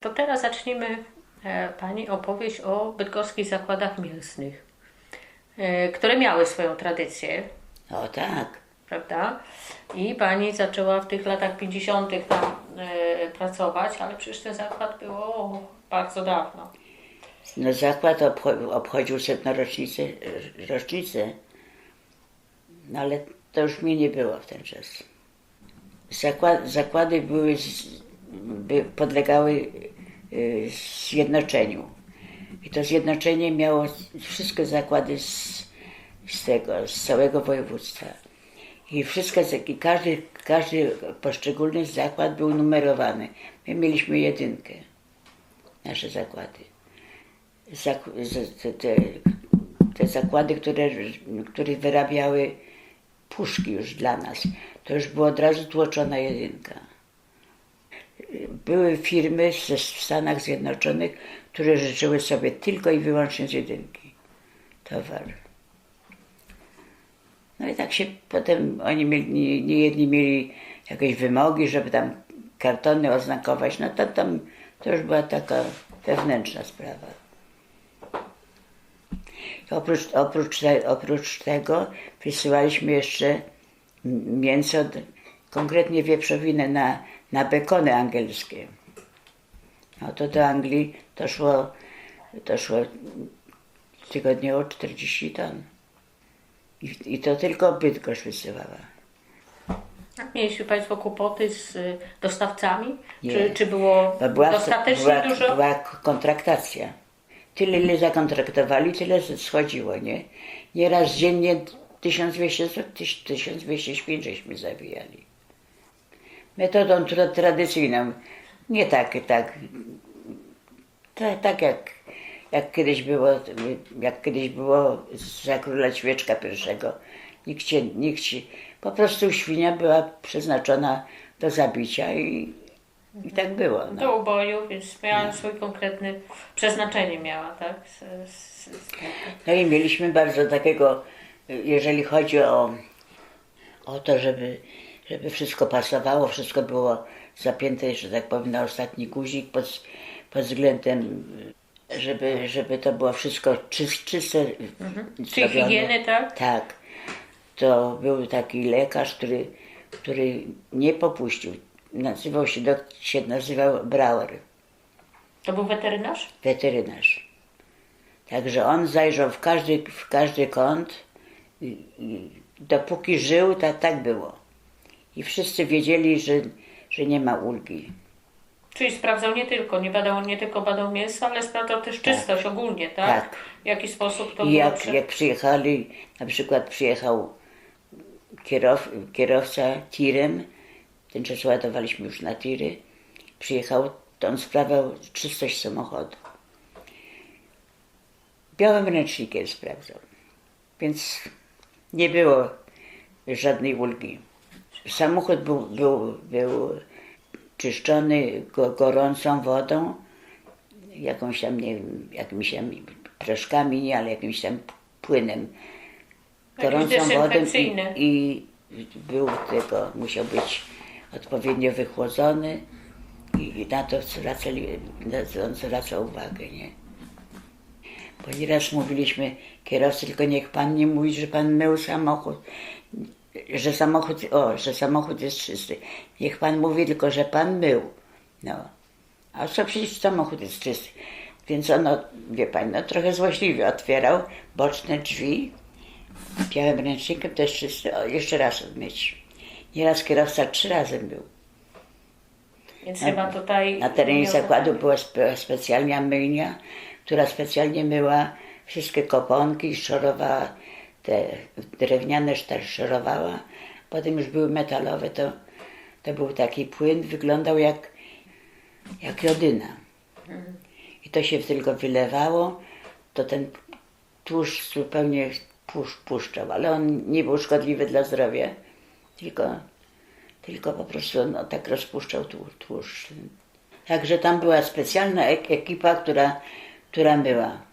To teraz zacznijmy e, Pani opowieść o bydgoskich zakładach mięsnych, e, które miały swoją tradycję, O tak. prawda? I Pani zaczęła w tych latach 50. tam e, pracować, ale przecież ten zakład było bardzo dawno. No zakład obcho- obchodził setną rocznicę, rocznicę, no ale to już mnie nie było w ten czas. Zakład, zakłady były, by, podlegały zjednoczeniu. I to zjednoczenie miało wszystkie zakłady z, z tego, z całego województwa. I wszystkie, i każdy, każdy poszczególny zakład był numerowany. My mieliśmy jedynkę, nasze zakłady zak- te, te, te zakłady, które, które wyrabiały puszki już dla nas, to już była od razu tłoczona jedynka. Były firmy w Stanach Zjednoczonych, które życzyły sobie tylko i wyłącznie z jedynki towar. No i tak się potem oni mieli, nie, jedni mieli jakieś wymogi, żeby tam kartony oznakować, no to tam to już była taka wewnętrzna sprawa. Oprócz, oprócz, te, oprócz tego wysyłaliśmy jeszcze mięso, konkretnie wieprzowinę na, na bekony angielskie. No to do Anglii to szło, to szło tygodniowo 40 ton. I, I to tylko Bydgoszcz wysyłała. Mieliście Państwo kłopoty z y, dostawcami? Nie. Czy, czy było Bo była, dostatecznie była, dużo? była kontraktacja. Tyle, ile zakontraktowali, tyle schodziło, nie? Nieraz dziennie 1200, zł- tyś- 1200 świń żeśmy zabijali. Metodą tra- tradycyjną. Nie tak, tak, tak, tak jak, jak kiedyś było, jak kiedyś było za króla Ćwieczka pierwszego. Nikt się, nikt się, po prostu świnia była przeznaczona do zabicia i, i tak było. No. Do uboju, więc miała swój konkretny przeznaczenie miała, tak? Z, z, z, No i mieliśmy bardzo takiego, jeżeli chodzi o, o to, żeby, żeby wszystko pasowało, wszystko było zapięte, że tak powiem, na ostatni guzik pod, pod względem, żeby, żeby to było wszystko czyste. czyste Czyli zrobione. higieny, tak? Tak. To był taki lekarz, który, który nie popuścił. Nazywał się, dok- się nazywał Brauer To był weterynarz? weterynarz. Także on zajrzał w każdy, w każdy kąt. I, i dopóki żył, tak, tak było. I wszyscy wiedzieli, że, że nie ma ulgi. Czyli sprawdzał nie tylko, nie badał, nie tylko badał mięso, ale sprawdzał też czystość ogólnie, tak? Tak. W jaki sposób to I jak, jak przyjechali, na przykład przyjechał kierow, kierowca tirem, ten czas ładowaliśmy już na tiry, przyjechał, to on sprawdzał czystość samochodu. Białym ręcznikiem sprawdzał. Więc nie było żadnej ulgi. Samochód był, był, był czyszczony go, gorącą wodą, jakąś tam, nie wiem, jakimiś tam proszkami, nie, ale jakimś tam płynem. Gorącą wodą i, i był tego, musiał być odpowiednio wychłodzony i, i na to zwracali, na to on zwracał uwagę, nie? Bo nieraz mówiliśmy kierowcy, tylko niech pan nie mówi, że pan mył samochód, że samochód, o, że samochód jest czysty. Niech pan mówi tylko, że pan mył. No. A co przecież samochód jest czysty. Więc ono, wie pan, no trochę złośliwie otwierał boczne drzwi, białym ręcznikiem też czysty, o, jeszcze raz odmyć. Nieraz kierowca trzy razy był. Więc chyba tutaj... Na terenie zakładu była spe, specjalna myjnia, która specjalnie myła wszystkie koponki, szorowała te drewniane też szorowała. Potem już były metalowe, to, to był taki płyn, wyglądał jak, jak jodyna. I to się tylko wylewało, to ten tłuszcz zupełnie pusz, puszczał, ale on nie był szkodliwy dla zdrowia, tylko, tylko po prostu no, tak rozpuszczał tłu- tłuszcz. Także tam była specjalna ek- ekipa, która, która myła.